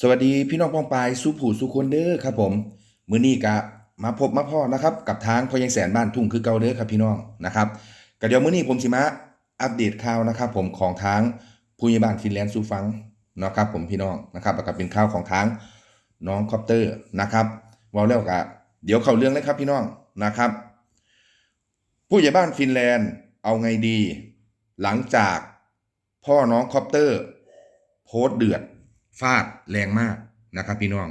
สวัสดีพี่น้องป้องปายสุผู้สุคนเด้อครับผมมื้อนี้กะมาพบมาพ่อนะครับกับทางพอยังแสนบ้านทุ่งคือเก่าเด้อครับพี่น้องนะครับก็เดี๋ยวมื้อนี้ผมสิมาอัปเดตข่าวนะครับ ผมของทางผู้ใหญ่บ้านฟินแลนด์สู่ฟังนะครับผมพี่น้องนะครับแล้วก็เป็นข่าวของทางน้องคอปเตอร์นะครับว้าแล้วกะเดี๋ยวเข้าเรื่องเลยครับพี่น้องนะครับ ผู้ใหญ่บ้านฟินแลนด์เอาไงดี หลังจากพ่อน้องคอปเตอร์ โพสต์เดือด ฟาดแรงมากนะครับ พี่น้อง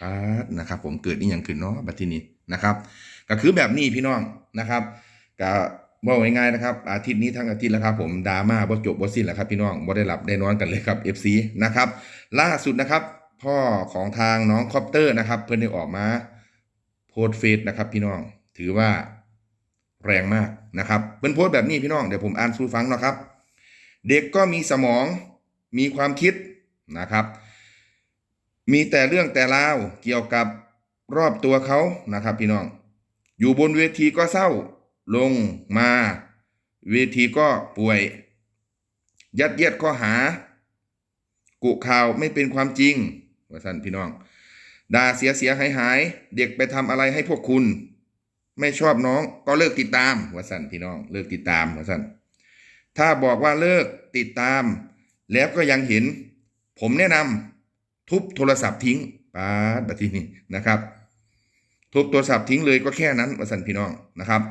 ฟาดนะครับ ผมเกิดนี่ยังขึ้นเนาะบัดทีนี้นะครับ ก็คือแบบนี้พี่น้องนะครับก็บอกง่ายๆนะครับ อาทิตย์นี้ทั้งอาทิตย์แล้วครับผมดราม่าบ่จบบ่สิ้นแล้วครับพี่น้องบ่ได้หลับได้นอนกันเลยครับ FC นะครับ ล่าสุดนะครับพ่อของทางน้องคอปเตอร์นะครับ เพื่อนได้ออกมาโพสเฟซนะครับ พี่น้องถือว่าแรงมากนะครับเพื่อนโพสแบบนี้พี่น้องเดี๋ยวผมอ่านสู่ฟังนะครับ เด็กก็มีสมองมีความคิดนะครับ มีแต่เรื่องแต่ราวเกี่ยวกับรอบตัวเขานะครับ พี่น้อง อยู่บนเวทีก็เศร้า ลงมา เวทีก็ป่วย ยัดเยียดข้อหา กุข่าวไม่เป็นความจริงว่าสันพี่น้องด่าเสียเสียหายหาย เด็กไปทำอะไรให้พวกคุณ ไม่ชอบน้องก็เลิกติดตามว่าสันพี่น้อง เลิกติดตามว่าสันถ้าบอกว่าเลิกติดตาม แล้วก็ยังเห็น ผมแนะนำ ทุบโทรศัพท์ทิ้งปาดบัดทีนี้นะครับ ทุบโทรศัพท์ทิ้งเลยก็แค่นั้นวสันพี่น้องนะครับ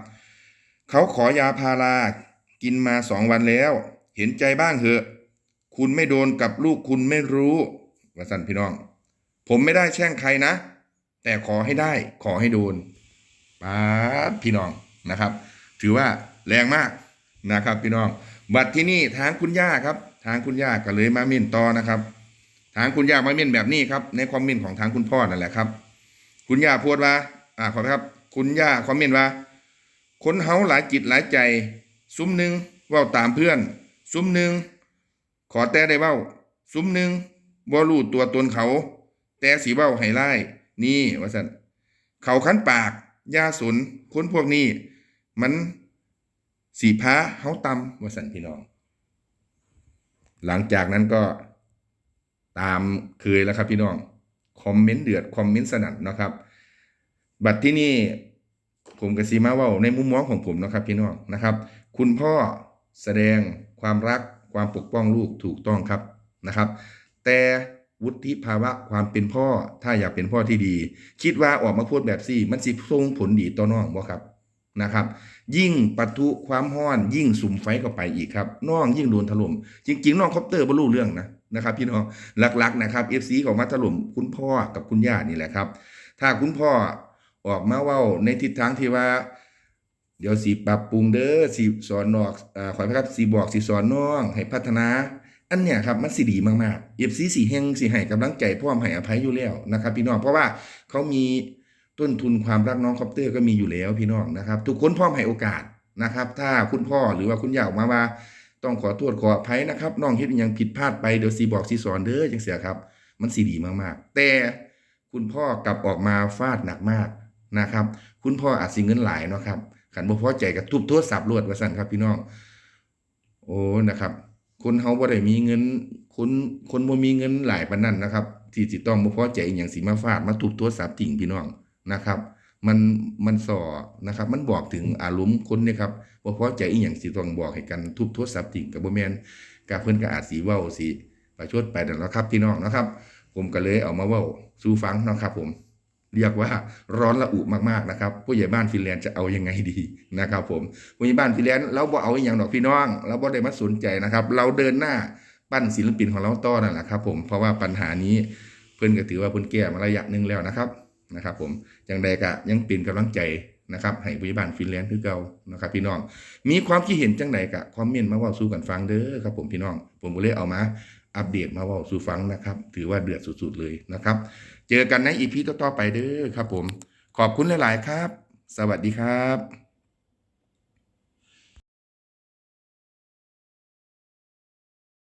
เขาขอยาพารากินมาสองวันแล้ว เห็นใจบ้างเถอะ คุณไม่โดนกับลูกคุณไม่รู้วสันพี่น้อง ผมไม่ได้แช่งใครนะ แต่ขอให้ได้ ขอให้โดนปาดพี่น้องนะครับ ถือว่าแรงมากนะครับพี่น้อง บัตรที่นี่ทางคุณย่าครับ ทางคุณย่าก็เลยมาเม่นต่อนะครับ ทางคุณย่ามาเม่นแบบนี้ครับ ในคอมเม่นของทางคุณพ่อนั่นแหละครับ คุณย่าพูดว่า อ่าขอครับ คุณย่าคอมเม่นว่า คนเฮาหลายจิตหลายใจ ซุ้มหนึ่งว้าตามเพื่อน ซุ้มหนึ่งขอแต่ได้เว้า ซุ้มหนึ่งบ่รู้ตัวตนเขา แต่สีเว้าให้ไล่นี่ว่าสันเขาคันปากย่าสนคนพวกนี้ มันสีพ้าเฮาตำว่าสันพี่น้อง หลังจากนั้นก็ ตามเคยแล้วครับพี่น้องคอมเมนต์เดือดคอมเมนต์สนั่นนะครับ บัตรที่นี่ผมกับซีมาว่าในมุมมองของผมนะครับพี่น้องนะครับ คุณพ่อแสดงความรักความปกป้องลูกถูกต้องครับนะครับ แต่วุฒิภาวะความเป็นพ่อถ้าอยากเป็นพ่อที่ดี คิดว่าออกมาพูดแบบซี่ มันสิส่งผลดีต่อน้องบ่ครับ นะครับ ยิ่งปะทุความห้อน ยิ่งสุ่มไฟเข้าไปอีกครับน้องยิ่งโดนถล่มจริง ๆน้องคอปเตอร์บรรลุเรื่องนะนะครับพี่น้องหลักๆนะครับ FC ของมาถล่มคุณพ่อกับคุณย่านี่แหละครับ ถ้าคุณพ่อออกมาว้าในทิศทางที่ว่า เดี๋ยวสิปรับปรุงเด้อสิสอนนอกอ่าขอให้ครับสิบอกสิสอนน้อง ให้พัฒนา อันเนี้ยครับมันสิดีมากๆ FC สิแห่งสิให้กำลังใจพร้อมให้อภัยอยู่แล้วนะครับ พี่น้องเพราะว่าเขามี ต้นทุนความรักน้องคอปเตอร์ก็มีอยู่แล้วพี่น้องนะครับ ทุกคนพร้อมให้โอกาสนะครับ ถ้าคุณพ่อหรือว่าคุณย่าออกมาว่า ต้องขอโทษขออภัยนะครับน้องเฮ็ดยังผิดพลาดไปเดี๋ยวสิบอกสิสอนเด้อจังเสียครับ มันสิดีมากๆ แต่คุณพ่อกลับออกมาฟาดหนักมากนะครับ คุณพ่ออาจสิเงินหลายเนาะครับขันบ่พอใจกับทุบโทรศัพท์รวดว่าซั่นครับพี่น้อง โอ้นะครับ คนเฮาบ่ได้มีเงิน คนคนบ่มีเงินหลายปานนั้นนะครับที่สิต้องบ่พอใจอย่างสิมาฟาดมาทุบโทรศัพท์ทิ้งพี่น้อง นะครับ มันมันส่อนะครับ มันบอกถึงอารมณ์คนเนี่ยครับบ่าเพอใจอีหยังสิต้องบอกให้กันทุบโทรศัพท์ทิ้งก็บ่แมนกะเพิ่อนก็อาจสิเว้าสิประชดไปนั่นแหละครับพี่น้องนะครับ ผมก็เลยเอามาเว้าสู่ฟังนะครับผมเรียกว่าร้อนระอุมากๆนะครับผู้ใหญ่บ้านฟินแลนด์จะเอายังไงดีนะครับ ผมผู้ใหญ่บ้านฟินแลนด์เราบ่เอาอหย่างดอกพี่น้อง เราบ่ได้มาสนใจนะครับ เราเดินหน้าปั้นศิลปินของเราต่อนั่นแหละครับ ผมเพราะว่าปัญหานี้เพิ่อนก็ถือว่าเพิ่นแก้มาระยะหนึ่งแล้วนะครับ นะครับผมจังใดก็ยังเป็นกำลังใจนะครับให้ผู้ใหญ่บ้านฟินแลนด์คือเก่านะครับพี่น้อง มีความคิดเห็นจังใดก็คอมเมนต์มาว่าสู้กันฟังเด้อครับผมพี่น้อง ผมก็เลยเอามาอัปเดตมาว่าสู้ฟังนะครับ ถือว่าเดือดสุดๆเลยนะครับ เจอกันในอีพีต่อๆไปเด้อครับผม ขอบคุณหลายๆครับ สวัสดีครับ